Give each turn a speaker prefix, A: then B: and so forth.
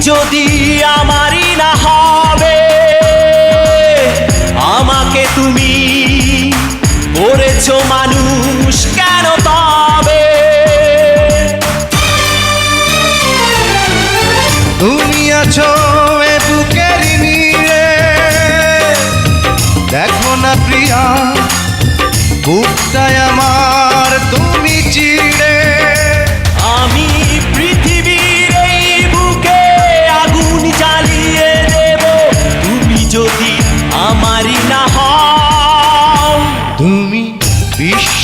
A: যদি আমারই না হবে, আমাকে তুমি করেছ মানুষ কেন তবে?
B: তুমি আছো দেখো না প্রিয়া বুকটায় আমার